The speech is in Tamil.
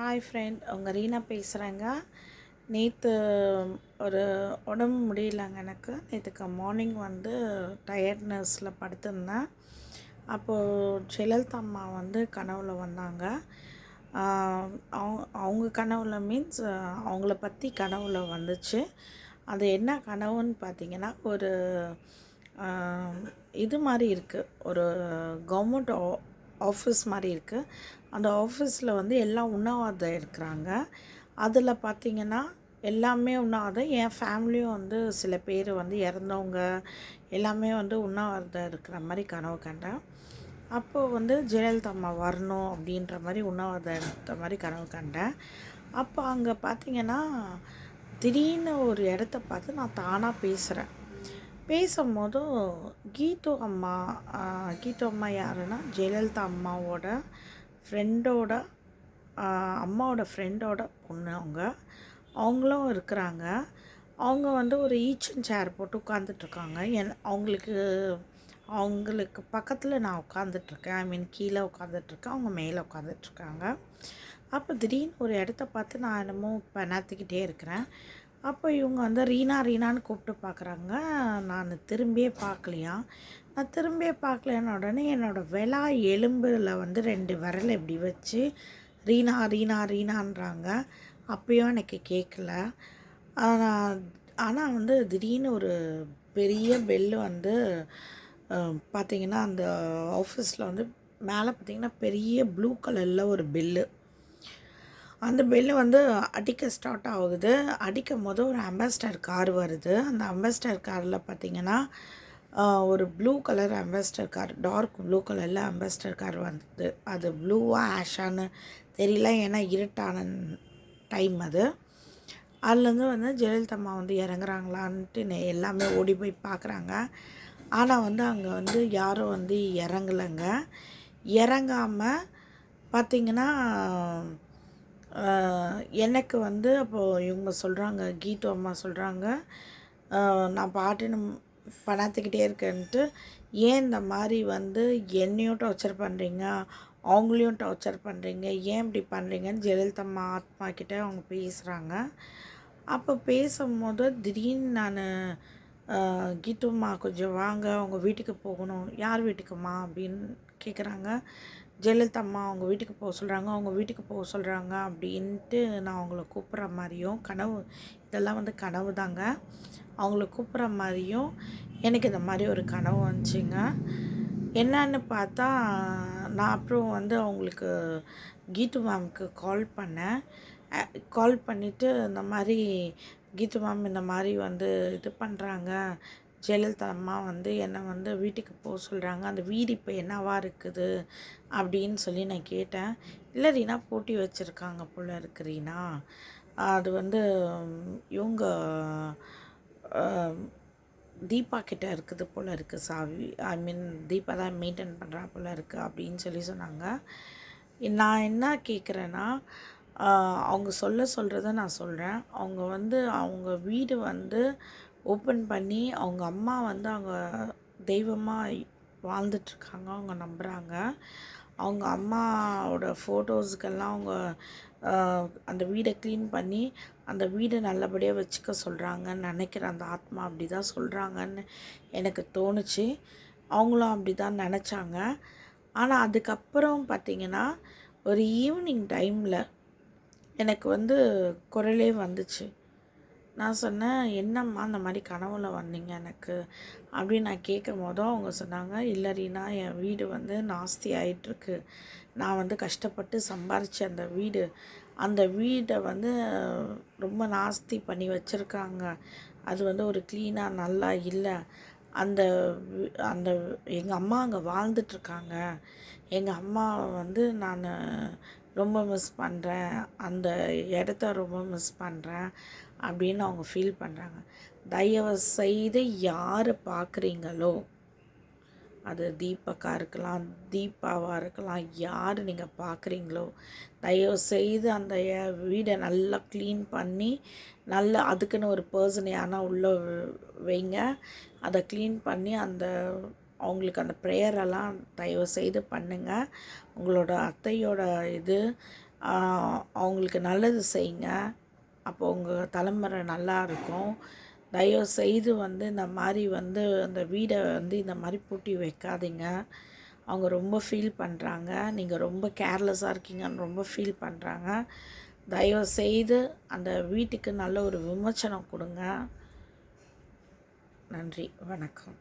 ஹாய் ஃப்ரெண்ட் உங்கள் ரீனா பேசுகிறேங்க நேற்று ஒரு உடம்பு முடியலங்க எனக்கு. நேற்றுக்கு மார்னிங் வந்து டயர்ட்னஸில் படுத்திருந்தேன். அப்போது ஜெயலலிதா அம்மா வந்து கனவுல வந்தாங்க. அவங்க அவங்க கனவுல மீன்ஸ் அவங்கள பற்றி கனவுல வந்துச்சு. அது என்ன கனவுன்னு பார்த்தீங்கன்னா ஒரு இது மாதிரி இருக்குது ஒரு கவர்மெண்ட் ஆஃபீஸ் மாதிரி இருக்குது அந்த ஆஃபீஸில் வந்து எல்லாம் உண்ணாவிரதம் இருக்கிறாங்க. அதில் பார்த்திங்கன்னா எல்லாமே உண்ணாவிரதம். என் ஃபேமிலியும் வந்து சில பேர் வந்து இறந்தவங்க எல்லாமே வந்து உண்ணாவிரதம் இருக்கிற மாதிரி கனவு கண்டேன். அப்போது வந்து ஜெயலலிதா அம்மா வரணும் அப்படின்ற மாதிரி உண்ணாவிரதம் எடுத்த மாதிரி கனவு கண்டேன். அப்போ அங்கே பார்த்திங்கன்னா திடீர்னு ஒரு இடத்த பார்த்து நான் தானாக பேசுகிறேன் பேசும்போது கீது அம்மா ஆஹ் கீது அம்மா யாருன்னா ஜெயலலிதா அம்மாவோட ஃப்ரெண்டோட அம்மாவோட ஃப்ரெண்டோட பொண்ணு அவங்க. அவங்களும் இருக்கிறாங்க. அவங்க வந்து ஒரு ஈச்சன் சேர் போட்டு உட்காந்துட்ருக்காங்க என் அவங்களுக்கு அவங்களுக்கு பக்கத்தில் நான் உட்காந்துட்ருக்கேன் ஐ மீன் கீழே உட்காந்துட்ருக்கேன் அவங்க மேலே உட்காந்துட்ருக்காங்க அப்போ திடீர்னு ஒரு இடத்த பார்த்து நான் என்னமோ இப்போ நடத்திக்கிட்டே இருக்கிறேன். அப்போ இவங்க வந்து ரீனா ரீனான்னு கூப்பிட்டு பார்க்குறாங்க. நான் திரும்பியே பார்க்கலையா? நான் திரும்பியே பார்க்கலன்னு உடனே என்னோடய விலா எலும்பில் வந்து ரெண்டு விரல் இப்படி வச்சு ரீனா ரீனா ரீனான்றாங்க. அப்பயும் எனக்கு கேட்கல. ஆனால் வந்து திடீர்னு ஒரு பெரிய பெல்லு வந்து பார்த்திங்கன்னா அந்த ஆஃபீஸில் வந்து மேலே பார்த்தீங்கன்னா பெரிய ப்ளூ கலரில் ஒரு பெல்லு அந்த பெல்லு வந்து அடிக்க ஸ்டார்ட் ஆகுது. அடிக்கும் போது ஒரு அம்பாஸ்டர் கார் வருது. அந்த அம்பாஸ்டர் காரில் பார்த்தீங்கன்னா ஒரு blue colour Ambassador car dark blue கலரில் அம்பாஸ்டர் கார் வந்தது. அது ப்ளூவாக ஆஷான்னு தெரியல. ஏன்னா இருட்டான டைம் அது. அதுலேருந்து வந்து ஜெயலலிதம்மா வந்து இறங்குறாங்களான்ட்டு எல்லாமே ஓடி போய் பார்க்குறாங்க ஆனால் வந்து அங்கே வந்து யாரும் வந்து இறங்கலைங்க. இறங்காமல் பார்த்தீங்கன்னா எனக்கு வந்து அப்போது இவங்க சொல்கிறாங்க கீது அம்மா சொல்கிறாங்க நான் பாட்டுன்னு பணத்துக்கிட்டே இருக்கேன்ட்டு ஏன் இந்த மாதிரி வந்து என்னையும் டார்ச்சர் பண்ணுறீங்க அவங்களையும் டார்ச்சர் பண்ணுறீங்க ஏன் இப்படி பண்ணுறீங்கன்னு ஜெயலலிதா அம்மா ஆத்மா கிட்டே அவங்க பேசுகிறாங்க அப்போ பேசும்போது திடீர்னு நான் கீட்டும்மா கொஞ்சம் வாங்க அவங்க வீட்டுக்கு போகணும். யார் வீட்டுக்குமா அப்படின்னு கேட்குறாங்க ஜெயலலிதா அம்மா அவங்க வீட்டுக்கு போக சொல்கிறாங்க அவங்க வீட்டுக்கு போக சொல்கிறாங்க அப்படின்ட்டு நான் அவங்கள கூப்பிட்ற மாதிரியும் கனவு இதெல்லாம் வந்து கனவு தாங்க. அவங்கள கூப்பிட்ற மாதிரியும் எனக்கு இந்த மாதிரி ஒரு கனவு வந்துச்சுங்க. என்னன்னு பார்த்தா நான் அப்புறம் வந்து அவங்களுக்கு கீத்து மேம்க்கு கால் பண்ணேன். கால் பண்ணிவிட்டு இந்த மாதிரி கீத்து மேம் இந்த மாதிரி வந்து இது பண்ணுறாங்க ஜெயலலிதா அம்மா வந்து என்னை வந்து வீட்டுக்கு போக சொல்கிறாங்க அந்த வீடு இப்போ என்னவா இருக்குது? அப்படின்னு சொல்லி நான் கேட்டேன். இல்லை ரீனா போட்டி வச்சுருக்காங்க போல இருக்கு ரீனா. அது வந்து இவங்க தீபா கிட்ட இருக்குது போல் இருக்குது சாவி. ஐ மீன் தீபா தான் மெயின்டைன் பண்ணுறா போல் இருக்குது அப்படின்னு சொல்லி சொன்னாங்க. நான் என்ன கேட்குறேன்னா அவங்க சொல்ல சொல்கிறத நான் சொல்கிறேன் அவங்க வந்து அவங்க வீடு வந்து ஓப்பன் பண்ணி அவங்க அம்மா வந்து அவங்க தெய்வமாக வாழ்ந்துட்டுருக்காங்க அவங்க நம்புகிறாங்க அவங்க அம்மாவோட ஃபோட்டோஸுக்கெல்லாம் அவங்க அந்த வீடை க்ளீன் பண்ணி அந்த வீடை நல்லபடியாக வச்சுக்க சொல்கிறாங்கன்னு நினைக்கிறேன் அந்த ஆத்மா அப்படி தான் சொல்கிறாங்கன்னு எனக்கு தோணுச்சு. அவங்களும் அப்படி தான் நினச்சாங்க. ஆனால் அதுக்கப்புறம் பார்த்திங்கன்னா ஒரு ஈவினிங் டைமில் எனக்கு வந்து குரலே வந்துச்சு. நான் சொன்னேன் என்னம்மா அந்த மாதிரி கனவுல வந்தீங்க எனக்கு? அப்படின்னு நான் கேட்கும் போதும் அவங்க சொன்னாங்க இல்லை ரீனா என் வீடு வந்து நாஸ்தி ஆகிட்டுருக்கு நான் வந்து கஷ்டப்பட்டு சம்பாரித்த அந்த வீடு அந்த வீடை வந்து ரொம்ப நாஸ்தி பண்ணி வச்சுருக்காங்க. அது வந்து ஒரு க்ளீனாக நல்லா இல்லை. அந்த அந்த எங்கள் அம்மா அங்கே வாழ்ந்துட்டுருக்காங்க. எங்கள் அம்மாவை வந்து நான் ரொம்ப மிஸ் பண்ணுறேன் அந்த இடத்த ரொம்ப மிஸ் பண்ணுறேன் அப்படின்னு அவங்க ஃபீல் பண்ணுறாங்க தயவு செய்து யார் பார்க்குறீங்களோ அது தீபக்கா இருக்கலாம் தீபாவாக இருக்கலாம் யார் நீங்கள் பார்க்குறீங்களோ தயவு செய்து அந்த வீடை நல்லா க்ளீன் பண்ணி நல்லா அதுக்குன்னு ஒரு பர்சன் யாருன்னா உள்ளே வைங்க. அதை க்ளீன் பண்ணி அந்த அவங்களுக்கு அந்த ப்ரேயரெல்லாம் தயவு செய்து பண்ணுங்கள் உங்களோட அத்தையோட இது அவங்களுக்கு நல்லது செய்யுங்க. அப்போ உங்கள் தலைமுறை நல்லா இருக்கும். தயவு செய்து வந்து இந்த மாதிரி வந்து அந்த வீடை வந்து இந்த மாதிரி பூட்டி வைக்காதீங்க. அவங்க ரொம்ப ஃபீல் பண்ணுறாங்க நீங்கள் ரொம்ப கேர்லெஸ்ஸாக இருக்கீங்கன்னு ரொம்ப ஃபீல் பண்ணுறாங்க தயவு செய்து அந்த வீட்டுக்கு நல்ல ஒரு விமர்சனம் கொடுங்க. நன்றி. வணக்கம்.